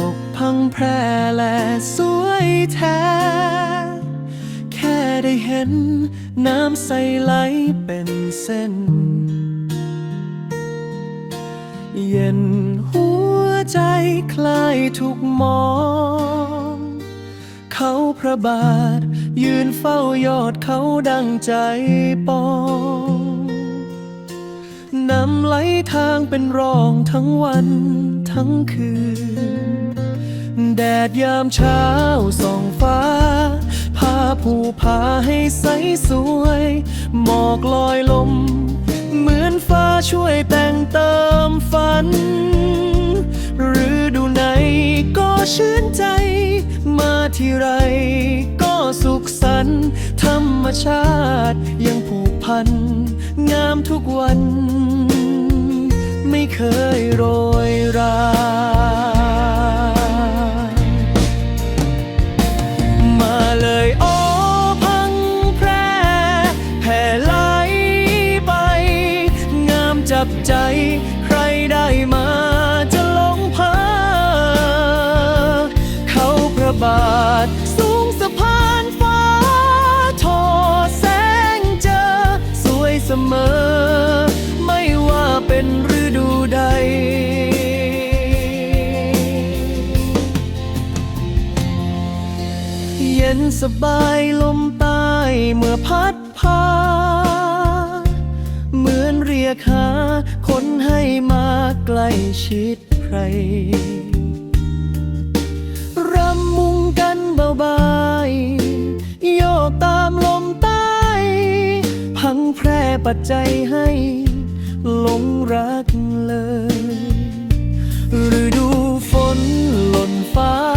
ตกพังแพร่และสวยแท้ แค่ได้เห็นน้ำใสไหลเป็นเส้น เย็นหัวใจคลายทุกมอง เขาพระบาท ยืนเฝ้ายอดเขาดังใจปองนำไหลทางเป็นรองทั้งวันทั้งคืน แดดยามเช้าส่องฟ้าพาผู้พาให้ใสสวย หมอกลอยลม เหมือนฟ้าช่วยแต่งเติมฝันหรือดูไหนก็ชื่นใจ มาที่ไรก็สุขสันต์ธรรมชาติยังผูกพัน งามทุกวัน ไม่เคยโรยรามา บใจ ใครได้มาจะหลงพา เขาพระบาท สูงสะพานฟ้า ทอแสงเจอ สวยเสมอ ไม่ว่าเป็นฤดูใดเย็นสบายลมใต้เมื่อพัด ยกหาคนให้มาใกล้ชิดใครรำมุงกันเบาๆโยกตามลมใต้พังแพร่ปัจจัยให้หลงรักเลยฤดูฝนหล่นฟ้า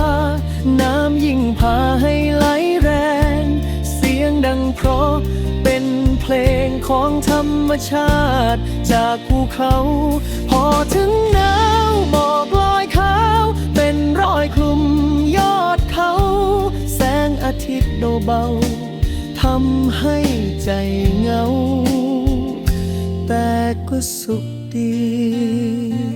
ของธรรมชาติ จากภูเขา พอถึงหนาวหมอกลอยขาว เป็นรอยคลุมยอดเขา แสงอาทิตย์โดเบาทำให้ใจเหงา แต่ก็สุขดี